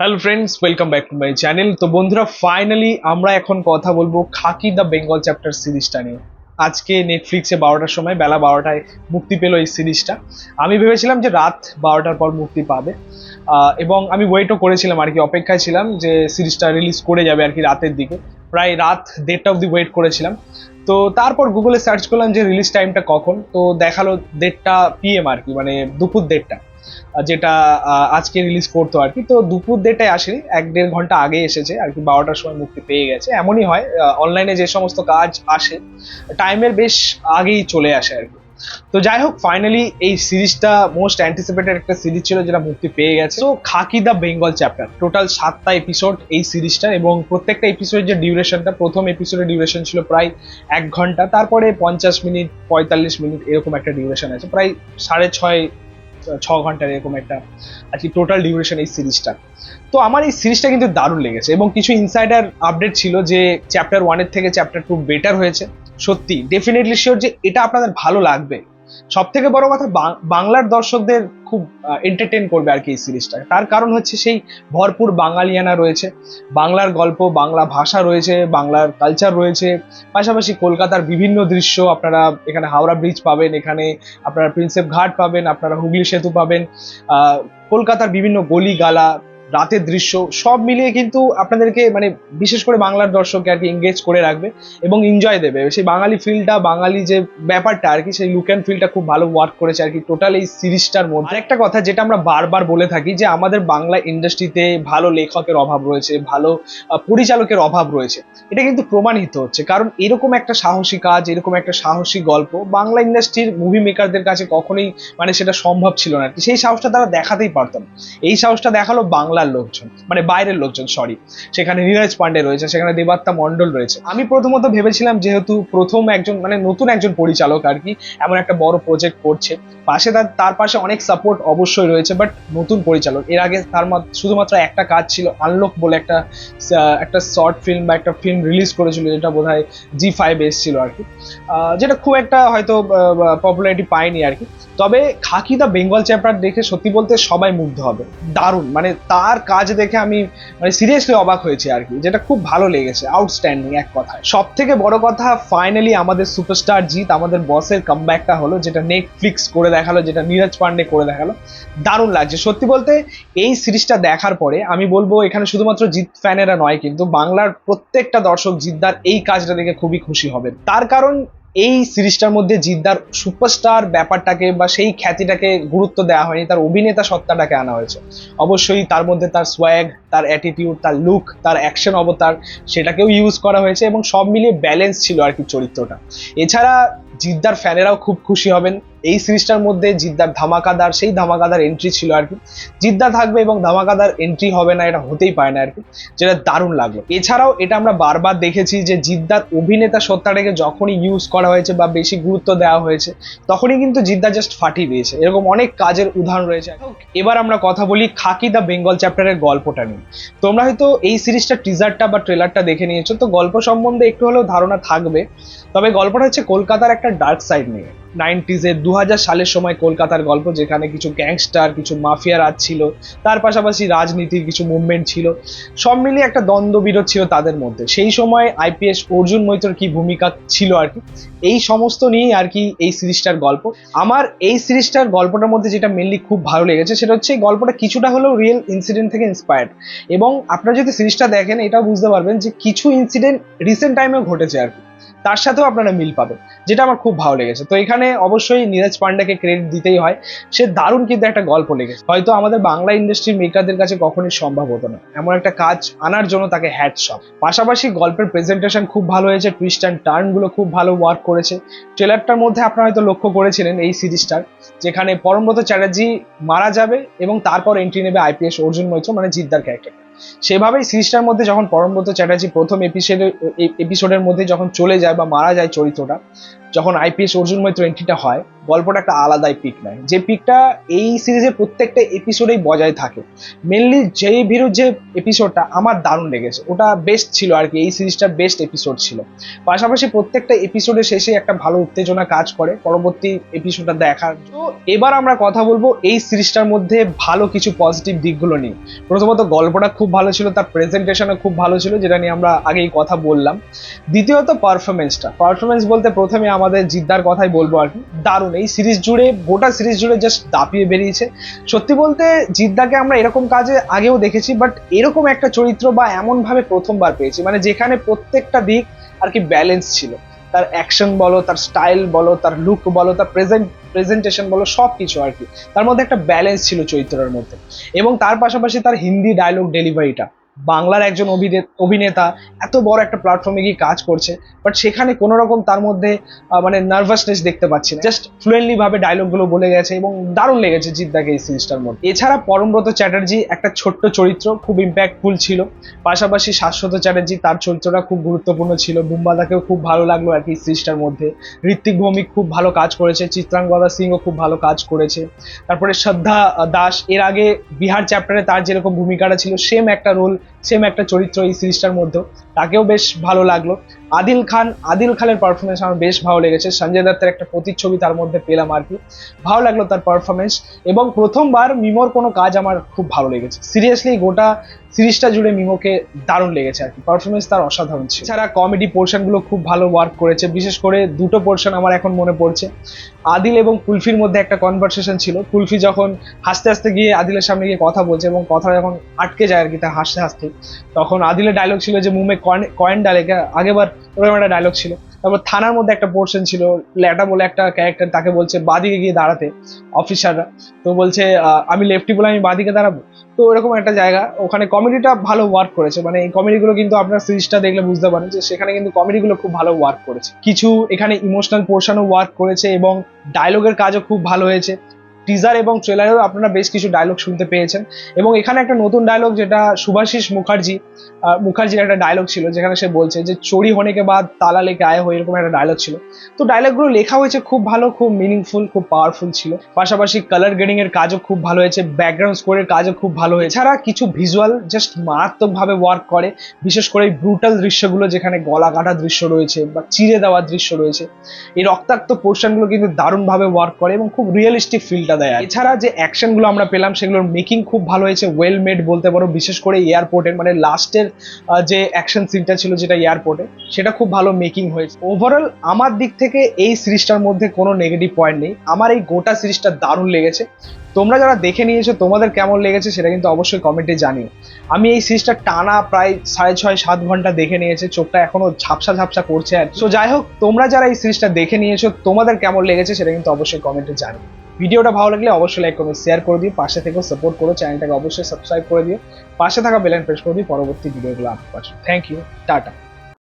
Hello friends welcome back to my channel তো বন্ধুরা finally আমরা এখন কথা বলব খাকি দ্য বেঙ্গল চ্যাপ্টার সিরিজটা নিয়ে। আজকে নেটফ্লিক্সে বারোটার সময়, বেলা বারোটায় মুক্তি পেল এই সিরিজটা। আমি ভেবেছিলাম যে রাত বারোটার পর মুক্তি পাবে। এবং আমি ওয়েটও করেছিলাম, আর কি অপেক্ষায় ছিলাম যে সিরিজটা রিলিজ করে যাবে আর কি রাতের দিকে। প্রায় রাত দেড়টা অবধি ওয়েট করেছিলাম। তো তারপর গুগলে সার্চ করলাম যে রিলিজ টাইমটা কখন। তো দেখাল দেড়টা পিএম আর কি মানে দুপুর দেড়টা। যেটা আজকে রিলিজ করতো আর কি। তো দুপুর দেড়টায় আসেনি, এক দেড় ঘণ্টা আগে এসেছে আর কি, বারোটার সময় মুক্তি পেয়ে গেছে। এমনই হয় অনলাইনে যে সমস্ত কাজ আসে টাইমের বেশ আগেই চলে আসে আর কি। তো যাই হোক ফাইনালি এই সিরিজটা মোস্ট অ্যান্টিসিপেটেড একটা সিরিজ ছিল যেটা মুক্তি পেয়ে গেছে। তো khaki the Bengal chapter total সাতটা এপিসোড এই সিরিজটা এবং প্রত্যেকটা এপিসোডের যে ডিউরেশনটা প্রথম এপিসোডের ডিউরেশন ছিল প্রায় এক ঘণ্টা। তারপরে পঞ্চাশ মিনিট, পঁয়তাল্লিশ মিনিট এরকম একটা ডিউরেশন আছে, প্রায় সাড়ে ছয় ছ ঘণ্টার এরকম একটা আর কি টোটাল ডিউরেশন এই সিরিজটা। তো আমার এই সিরিজটা কিন্তু দারুণ লেগেছে এবং কিছু ইনসাইডার আপডেট ছিল যে চ্যাপ্টার ওয়ানের থেকে চ্যাপ্টার টু বেটার হয়েছে। সত্যি ডেফিনেটলি শিওর যে এটা আপনাদের ভালো লাগবে। সব থেকে বড় কথা বাংলার দর্শকদের খুব এন্টারটেন করবে আর কি এই সিরিজটা তার কারণ হচ্ছে সেই ভরপুর বাঙালিয়ানা রয়েছে, বাংলার গল্প, বাংলা ভাষা রয়েছে, বাংলার কালচার রয়েছে, পাশাপাশি কলকাতার বিভিন্ন দৃশ্য আপনারা এখানে হাওড়া ব্রিজ পাবেন, এখানে আপনারা প্রিন্সেপ ঘাট পাবেন, আপনারা হুগলি সেতু পাবেন কলকাতার বিভিন্ন গলি গালা রাতের দৃশ্য সব মিলিয়ে কিন্তু আপনাদেরকে মানে বিশেষ করে বাংলার দর্শককে আর কি এঙ্গেজ করে রাখবে এবং এনজয় দেবে। সেই বাঙালি ফিলটা বাঙালি যে ব্যাপারটা আর কি সেই লুক অ্যান্ড ফিলটা খুব ভালো ওয়ার্ক করেছে আর কি টোটাল এই সিরিজটার মধ্যে। একটা কথা যেটা আমরা বারবার বলে থাকি যে আমাদের বাংলা ইন্ডাস্ট্রিতে ভালো লেখকের অভাব রয়েছে ভালো পরিচালকের অভাব রয়েছে। এটা কিন্তু প্রমাণিত হচ্ছে। কারণ এরকম একটা সাহসী কাজ এরকম একটা সাহসী গল্প বাংলা ইন্ডাস্ট্রির মুভি মেকারদের কাছে কখনোই মানে সেটা সম্ভব ছিল না। আর কি সেই সাহসটা তারা দেখাতেই পারতো না। এই সাহসটা দেখাল বাংলার লোকজন মানে বাইরের লোকজন সরি সেখানে নীরজ পান্ডে রয়েছে, সেখানে দেবাত্মা মন্ডল রয়েছে। আমি প্রথমত ভেবেছিলাম যেহেতু প্রথম একজন মানে নতুন একজন পরিচালক আর কি, এমন একটা বড় প্রজেক্ট করছে। পাশে তার তার পাশে অনেক সাপোর্ট অবশ্যই রয়েছে বাট নতুন পরিচালক। এর আগে তার শুধুমাত্র একটা কাজ ছিল আনলক বলে একটা একটা শর্ট ফিল্ম বা একটা ফিল্ম রিলিজ করেছিল, যেটা বোধ হয় জি ফাইভ এসছিল আর কি। যেটা খুব একটা হয়তো পপুলারিটি পায়নি আর কি। তবে খাকি দ্য বেঙ্গল চ্যাপ্টার দেখে সত্যি বলতে সবাই মুগ্ধ হবে। দারুণ। মানে তার কাজ দেখে আমি মানে সিরিয়াসলি অবাক হয়েছে আর কি, যেটা খুব ভালো লেগেছে আউটস্ট্যান্ডিং এক কথায়। সব থেকে বড় কথা ফাইনালি আমাদের সুপারস্টার জিৎ, আমাদের বসের কামব্যাকটা হলো, যেটা নেটফ্লিক্স করে দেখাল, যেটা নীরজ পান্ডে করে দেখাল। দারুণ লাগছে। সত্যি বলতে এই সিরিজটা দেখার পরে আমি বলব, এখানে শুধুমাত্র জিৎ ফ্যানেরা নয়, কিন্তু বাংলার প্রত্যেকটা দর্শক জিদ্দার এই কাজটা দেখে খুবই খুশি হবে। তার কারণ এই সিরিজটার মধ্যে জিদ্দার সুপারস্টার ব্যাপারটাকে বা সেই খ্যাতিটাকে গুরুত্ব দেওয়া হয়নি, তার অভিনেতা সত্তাটাকে আনা হয়েছে। অবশ্যই তার মধ্যে তার সোয়াগ তার অ্যাটিটিউড তার লুক তার অ্যাকশন অবতার সেটাকেও ইউজ করা হয়েছে এবং সব মিলিয়ে ব্যালেন্স ছিল আর কি চরিত্রটা। এছাড়া জিদ্দার ফ্যানেরাও খুব খুশি হবেন। এই সিরিজটার মধ্যে জিদ্দার ধামাকাদার, সেই ধামাকাদার এন্ট্রি ছিল আর কি। জিদ্দা থাকবে এবং ধামাকাদার এন্ট্রি হবে না, এটা হতেই পারে না আর কি। যেটা দারুণ লাগল। এছাড়াও এটা আমরা বারবার দেখেছি যে জিদ্দার অভিনেতা সত্তাটাকে যখনই ইউজ করা হয়েছে বা বেশি গুরুত্ব দেওয়া হয়েছে, তখনই কিন্তু জিদ্দা জাস্ট ফাটিয়ে দিয়েছে। এরকম অনেক কাজের উদাহরণ রয়েছে। এবার আমরা কথা বলি খাকি দ্য বেঙ্গল চ্যাপ্টারের গল্পটা নিয়ে। তোমরা হয়তো এই সিরিজটা টিজারটা বা ট্রেলারটা দেখে নিয়েছো, তো গল্প সম্বন্ধে একটু হলেও ধারণা থাকবে। তবে গল্পটা হচ্ছে কলকাতার একটা ডার্ক সাইড নিয়ে। নাইনটিজে দু হাজার সালের সময় কলকাতার গল্প, যেখানে কিছু গ্যাংস্টার, কিছু মাফিয়া রাজ ছিল, তার পাশাপাশি রাজনীতির কিছু মুভমেন্ট ছিল, সব মিলিয়ে একটা দ্বন্দ্ব বিরোধ ছিল তাদের মধ্যে। সেই সময় আইপিএস অর্জুন মৈত্র কি ভূমিকা ছিল আর কি? এই সমস্ত নিয়েই আর কি এই সিরিজটার গল্প। আমার এই সিরিজটার গল্পটার মধ্যে যেটা মেনলি খুব ভালো লেগেছে, সেটা হচ্ছে এই গল্পটা কিছুটা হলেও রিয়েল ইনসিডেন্ট থেকে ইন্সপায়ার্ড এবং আপনারা যদি সিরিজটা দেখেন, এটাও বুঝতে পারবেন যে কিছু ইনসিডেন্ট রিসেন্ট টাইমেও ঘটেছে আর কি। তার সাথেও আপনারা মিল পাবেন, যেটা আমার খুব ভালো লেগেছে। তো এখানে অবশ্যই নীরজ পান্ডাকে ক্রেডিট দিতেই হয়। সে দারুণ কিন্তু একটা গল্প লেগেছে। হয়তো আমাদের বাংলা ইন্ডাস্ট্রির মেকারদের কাছে কখনোই সম্ভব হতো না। এমন একটা কাজ আনার জন্য তাকে হ্যাটসঅপ পাশাপাশি গল্পের প্রেজেন্টেশন খুব ভালো হয়েছে টুইস্ট অ্যান্ড টার্নগুলো খুব ভালো ওয়ার্ক করেছে। ট্রেলারটার মধ্যে আপনারা হয়তো লক্ষ্য করেছিলেন এই সিরিজটার, যেখানে পরমব্রত চ্যাটার্জি মারা যাবে এবং তারপর এন্ট্রি নেবে আইপিএস অর্জুন মৈত্র মানে জিদ্দার ক্যারেক্টার সেভাবেই সিরিজটার মধ্যে যখন পরমব্রত চ্যাটার্জি প্রথম এপিসোডে এপিসোডের মধ্যে যখন চলে যায় বা মারা যায় চরিত্রটা, যখন আইপিএস অর্জুনময় টোয়েন্টিটা হয় গল্পটা একটা আলাদাই পিক নেয়। যে পিকটা এই সিরিজের প্রত্যেকটা এপিসোডেই বজায় থাকে। মেনলি যেই ভিরুর যে এপিসোডটা আমার দারুণ লেগেছে। ওটা বেস্ট ছিল আর কি, এই সিরিজটার বেস্ট এপিসোড ছিল। পাশাপাশি প্রত্যেকটা এপিসোডের শেষে একটা ভালো উত্তেজনা কাজ করে, পরবর্তী এপিসোডটা দেখার তো এবার আমরা কথা বলব এই সিরিজটার মধ্যে ভালো কিছু পজিটিভ দিকগুলো নিয়ে। প্রথমত গল্পটা খুব ভালো ছিল, তার প্রেজেন্টেশনও খুব ভালো ছিল, যেটা নিয়ে আমরা আগেই কথা বললাম। দ্বিতীয়ত পারফরমেন্সটা পারফরমেন্স বলতে প্রথমে আমাদের জিদ্দার কথাই বলব আর কি, দারুণ এই সিরিজ জুড়ে, গোটা সিরিজ জুড়ে জাস্ট দাপিয়ে বেরিয়েছে। সত্যি বলতে, জিদ্দাকে আমরা এরকম কাজে আগেও দেখেছি বাট এরকম একটা চরিত্র বা এমনভাবে প্রথমবার পেয়েছি। মানে যেখানে প্রত্যেকটা দিক আর কি ব্যালেন্স ছিল। তার অ্যাকশন বলো, তার স্টাইল বলো, তার লুক বলো, তার প্রেজেন্ট প্রেজেন্টেশন বলো সব কিছু আর কি। তার মধ্যে একটা ব্যালেন্স ছিল চরিত্রের মধ্যে। এবং তার পাশাপাশি তার হিন্দি ডায়লগ ডেলিভারিটা বাংলার একজন অভিনে- অভিনেতা, এত বড় একটা প্ল্যাটফর্মে গিয়ে কাজ করছে বাট সেখানে কোনো রকম তার মধ্যে মানে নার্ভাসনেস দেখতে পাচ্ছি না। জাস্ট ফ্লুয়েন্টলি ভাবে ডায়লগগুলো বলে গেছে এবং দারুণ লেগেছে জিদ্দাকে এই সিরিজটার মধ্যে। এছাড়া পরমব্রত চ্যাটার্জি একটা ছোট্ট চরিত্র, খুব ইম্প্যাক্টফুল ছিল। পাশাপাশি শাশ্বত চ্যাটার্জি তার চরিত্রটা খুব গুরুত্বপূর্ণ ছিল। বুম্বাদাকেও খুব ভালো লাগল আর কি সিরিজটার মধ্যে। ঋত্বিক ভৌমিক খুব ভালো কাজ করেছে চিত্রাঙ্গদা সিংও খুব ভালো কাজ করেছে। তারপরে শ্রদ্ধা দাস, এর আগে বিহার চ্যাপ্টারে তার যেরকম ভূমিকাটা ছিল সেম একটা রোল সেম একটা চরিত্র এই সিরিজটার মধ্যেও। তাকেও বেশ ভালো লাগল। আদিল খান, আদিল খানের পারফরমেন্স আমার বেশ ভালো লেগেছে। সঞ্জয় দত্তের একটা প্রতিচ্ছবি তার মধ্যে পেলাম আর কি। ভালো লাগল তার পারফরমেন্স এবং প্রথমবার মিমোর কোনো কাজ আমার খুব ভালো লেগেছে। সিরিয়াসলি গোটা সিরিজটা জুড়ে মিমোকে দারুণ লেগেছে আর কি। পারফরমেন্স তার অসাধারণ ছিল। এছাড়া কমেডি পোর্শনগুলো খুব ভালো ওয়ার্ক করেছে। বিশেষ করে দুটো পোর্শন আমার এখন মনে পড়ছে। আদিল এবং কুলফির মধ্যে একটা কনভারসেশন ছিল। কুলফি যখন হাসতে হাসতে গিয়ে আদিলের সামনে গিয়ে কথা বলছে এবং কথা যখন আটকে যায় আর কি তার হাসতে হাসতে, তখন আদিলের ডায়লগ ছিল যে মুমে কয়েন ডালে আগেবার ওরকম একটা ডায়লগ ছিল। তারপর থানার মধ্যে একটা পোর্শন ছিল, ল্যাটা বলে একটা ক্যারেক্টার তাকে বলছে, বাদিকে গিয়ে দাঁড়াতে অফিসাররা তো বলছে আমি লেফটি বলে আমি বাদিকে দাঁড়াবো। তো এরকম একটা জায়গা। ওখানে কমেডিটা ভালো ওয়ার্ক করেছে। মানে এই কমেডিগুলো কিন্তু আপনার সিরিজটা দেখলে বুঝতে পারেন যে সেখানে কিন্তু কমেডিগুলো খুব ভালো ওয়ার্ক করেছে। কিছু এখানে ইমোশনাল পোর্শনও ওয়ার্ক করেছে এবং ডায়লগের কাজও খুব ভালো হয়েছে। টিজার এবং ট্রেলারেও আপনারা বেশ কিছু ডায়লগ শুনতে পেয়েছেন। এবং এখানে একটা নতুন ডায়লগ যেটা সুভাষিস মুখার্জি মুখার্জির একটা ডায়লগ ছিল, যেখানে সে বলছে যে, চোরি হনেকে বাদ, তালা লেকে আয় হয়ে এরকম একটা ডায়লগ ছিল। তো ডায়লগগুলো লেখা হয়েছে খুব ভালো, খুব মিনিংফুল খুব পাওয়ারফুল ছিল। পাশাপাশি কালার গ্রেডিং এর কাজও খুব ভালো হয়েছে ব্যাকগ্রাউন্ড স্কোরের কাজও খুব ভালো হয়েছে। এছাড়া কিছু ভিজুয়াল জাস্ট মারাত্মকভাবে ওয়ার্ক করে, বিশেষ করে এই ব্রুটাল দৃশ্যগুলো যেখানে গলা কাটা দৃশ্য রয়েছে বা চিড়ে দেওয়ার দৃশ্য রয়েছে। এই রক্তাক্ত পোর্শনগুলো কিন্তু দারুণভাবে ওয়ার্ক করে এবং খুব রিয়েলিস্টিক ফিলটা দেয় আর এছাড়া যে অ্যাকশনগুলো আমরা পেলাম, সেগুলোর মেকিং খুব ভালো হয়েছে ওয়েল মেড বলতে পারো, বিশেষ করে এয়ারপোর্টের মানে লাস্টের যে অ্যাকশন সিনটা ছিল যেটা এয়ারপোর্টে সেটা খুব ভালো মেকিং হয়েছে। ওভারঅল আমার দিক থেকে এই সিরিজটার মধ্যে কোনো নেগেটিভ পয়েন্ট নেই। আমার এই গোটা সিরিজটা দারুণ লেগেছে। তোমরা যারা দেখে নিয়েছো, তোমাদের কেমন লেগেছে সেটা কিন্তু অবশ্যই কমেন্টে জানিও। আমি এই সিরিজটা টানা প্রায় সাড়ে ছয়, সাত ঘণ্টা দেখে নিয়েছে, চোখটা এখনও ঝাপসা ঝাপসা করছে আর সো যাই হোক, তোমরা যারা এই সিরিজটা দেখে নিয়েছো, তোমাদের কেমন লেগেছে সেটা কিন্তু অবশ্যই কমেন্টে জানিও। ভিডিওটা ভালো লাগলে অবশ্যই লাইক করবে শেয়ার করে দিও, পাশে থেকে সাপোর্ট করো চ্যানেলটাকে অবশ্যই সাবস্ক্রাইব করে দিও, পাশে থাকা বেলাইন প্রেস করে দিও, পরবর্তী ভিডিওগুলো আপলোড থ্যাংক ইউ টাটা।